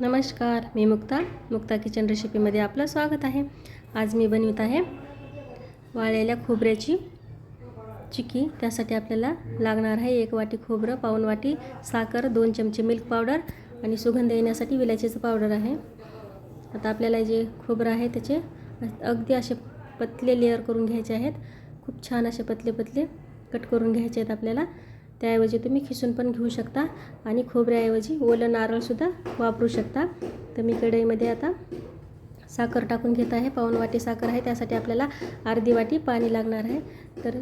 नमस्कार मी मुक्ता. मुक्ता किचन रेसिपीमध्ये आपलं स्वागत आहे. आज मी बनवित आहे वाळलेल्या खोबऱ्याची चिकी त्यासाठी आपल्याला लागणार आहे एक वाटी खोबरं पाऊन वाटी साखर दोन चमचे मिल्क पावडर आणि सुगंध येण्यासाठी विलायचीचं पावडर आहे. आता आपल्याला जे खोबरं आहे त्याचे अगदी असे पतले लेअर करून घ्यायचे आहेत. खूप छान असे पतले पतले कट करून घ्यायचे आहेत आपल्याला. त्याऐवजी तुम्ही खिसून पण घेऊ शकता आणि खोबऱ्याऐवजी ओलं नारळसुद्धा वापरू शकता. तर मी कढईमध्ये आता साखर टाकून घेत आहे. पाऊण वाटी साखर आहे. त्यासाठी आपल्याला अर्धी वाटी पाणी लागणार आहे. तर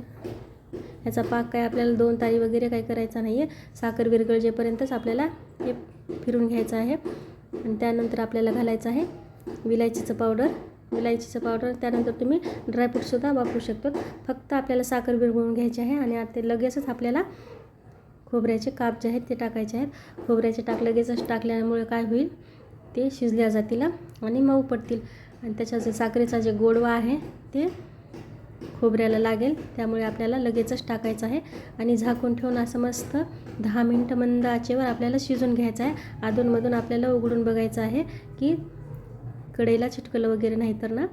ह्याचा पाक काय आपल्याला दोन तारी वगैरे काही करायचा नाही आहे साखर विरगळजेपर्यंतच आपल्याला हे फिरून घ्यायचं आहे. आणि त्यानंतर आपल्याला घालायचं आहे विलायचीचं पावडर. विलायचीचं पावडर त्यानंतर तुम्ही ड्रायफ्रूटसुद्धा वापरू शकतो. फक्त आपल्याला साखर विरघळून घ्यायची आहे आणि आता ते लगेचच आपल्याला खोबऱ्याचे काप जे आहेत ते टाकायचे आहेत. खोबऱ्याचे टाक लगेचच टाकल्यामुळे काय होईल? ते शिजल्या जातील आणि मऊ पडतील. आणि त्याच्या जे साखरेचा जे गोडवा आहे ते खोबऱ्याला लागेल. त्यामुळे आपल्याला लगेचच टाकायचं आहे. आणि झाकून ठेवून असं मस्त दहा मिनटं मंद आचेवर आपल्याला शिजून घ्यायचं आहे. अधूनमधून आपल्याला उघडून बघायचं आहे की कढईला चिटकलं वगैरे नाही तर ना.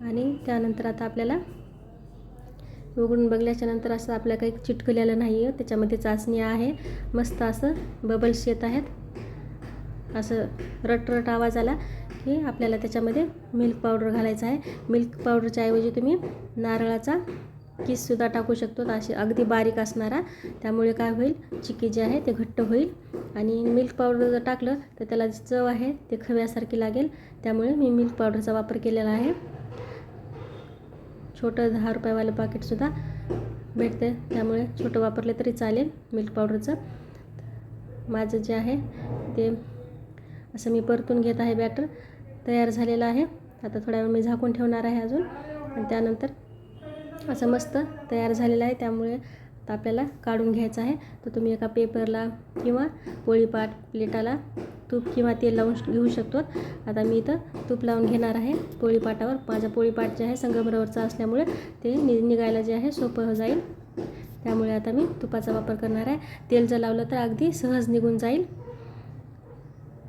आणि त्यानंतर आता आपल्याला उघडून बघल्याच्यानंतर असं आपल्या काही चिटकलेलं नाही आहे. त्याच्यामध्ये चाचणी आहे. मस्त असं बबल्स येत आहेत. असं रटरट आवाज आला की आपल्याला त्याच्यामध्ये मिल्क पावडर घालायचं आहे. मिल्क पावडरच्या ऐवजी तुम्ही नारळाचा किससुद्धा टाकू शकतो. असे अगदी बारीक असणारा. त्यामुळे काय होईल? चिकी जे आहे ते घट्ट होईल. आणि मिल्क पावडर जर टाकलं तर त्याला चव आहे ते खव्यासारखी लागेल. त्यामुळे मी मिल्क पावडरचा वापर केलेला आहे. छोटं दहा रुपयावालं पाकिटसुद्धा भेटते त्यामुळे छोटं वापरले तरी चालेल मिल्क पावडरचं माझं जे आहे ते असं मी परतून घेत आहे बॅटर तयार झालेलं आहे. आता थोड्या वेळ मी झाकून ठेवणार आहे अजून. आणि त्यानंतर असं मस्त तयार झालेलं आहे. त्यामुळे तर आपल्याला काढून घ्यायचं आहे. तर तुम्ही एका पेपरला किंवा पोळीपाट प्लेटाला तूप किंवा तेल लावून घेऊ शकतो. आता मी इथं तूप लावून घेणार आहे. पोळीपाटावर माझा पोळीपाट जे आहे संगमरवरचा असल्यामुळे ते नि निघायला जे आहे सोपं जाईल. त्यामुळे आता मी तुपाचा वापर करणार आहे. तेल जर लावलं तर अगदी सहज निघून जाईल.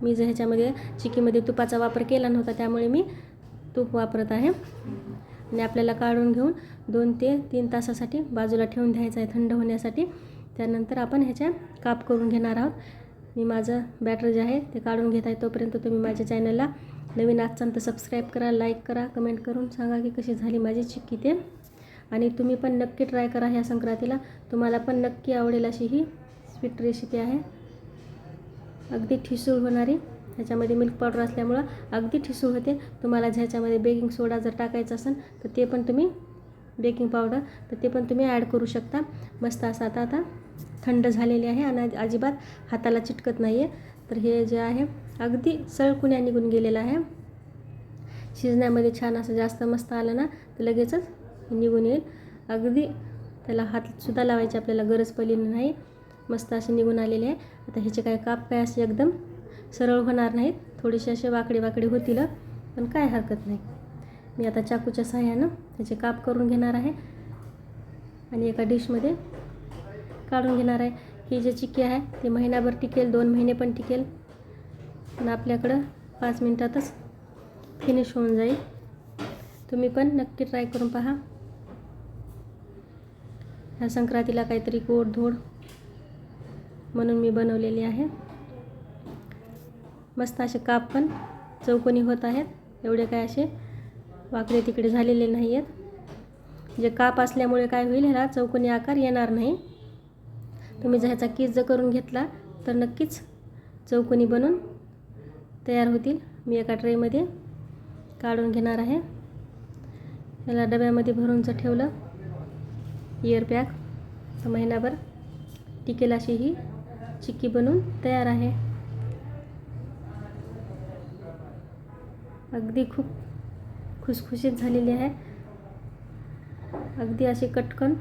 मी जर ह्याच्यामध्ये चिकीमध्ये तुपाचा वापर केला नव्हता त्यामुळे मी तूप वापरत आहे. आणि आपल्याला काढून घेऊन दोन ते तीन तासासाठी बाजूला ठेवून द्यायचं आहे थंड होण्यासाठी. त्यानंतर आपण ह्याच्या काप करून घेणार आहोत. मी माझं बॅटर जे आहे ते काढून घेत आहे. तोपर्यंत तुम्ही माझ्या चॅनलला नवीन आजचा तर सबस्क्राईब करा लाईक करा कमेंट करून सांगा की कशी झाली माझी चिक्की ते. आणि तुम्ही पण नक्की ट्राय करा ह्या संक्रांतीला. तुम्हाला पण नक्की आवडेल अशी ही स्वीट रेसिपी आहे. अगदी ठिसूळ होणारी ह्याच्यामध्ये मिल्क पावडर असल्यामुळं अगदी ठिसूळ होते. तुम्हाला ज्याच्यामध्ये बेकिंग सोडा जर टाकायचा असेल तर ते पण तुम्ही बेकिंग पावडर तर ते पण तुम्ही ॲड करू शकता. मस्त असं आता आता थंड झालेले आहे आणि अजिबात हाताला चिटकत नाही आहे तर हे जे आहे अगदी सळकुण्या निघून गेलेलं आहे. शिजण्यामध्ये छान असं जास्त मस्त आलं ना तर लगेचच निघून येईल. अगदी त्याला हातसुद्धा लावायची आपल्याला गरज पडली नाही. मस्त असे निघून आलेले आहे. आता ह्याचे काय काप काय असे एकदम सरळ होणार नाहीत. थोडेसे असे वाकडे वाकडे होतील पण काय हरकत नाही. मी आता चाकूच्या सहाय्यानं त्याचे काप करून घेणार आहे आणि एका डिशमध्ये काढून घेणार आहे. ही जे चिक्की आहे ती महिनाभर टिकेल दोन महिने पण टिकेल. आणि आपल्याकडं पाच मिनटातच फिनिश होऊन जाईल. तुम्ही पण नक्की ट्राय करून पहा. ह्या संक्रांतीला काहीतरी गोड धोड म्हणून मी बनवलेली आहे. मस्त असे काप पण चौकोनी होत आहेत. एवढे काय असे वाकडे तिकडे झालेले नाही आहेत जे काप असल्यामुळे काय होईल ह्याला चौकोनी आकार येणार नाही. तुम्ही जर ह्याचा किस जर करून घेतला तर नक्कीच चौकोनी बनून तयार होतील. मी एका ट्रेमध्ये काढून घेणार आहे. याला डब्यामध्ये भरूनचं ठेवलं. इयर पॅक महिनाभर टिकेल अशी ही चिक्की बनवून तयार आहे. अगदी खूप खुसखुशीत झालेली आहे. अगदी अशी कटकन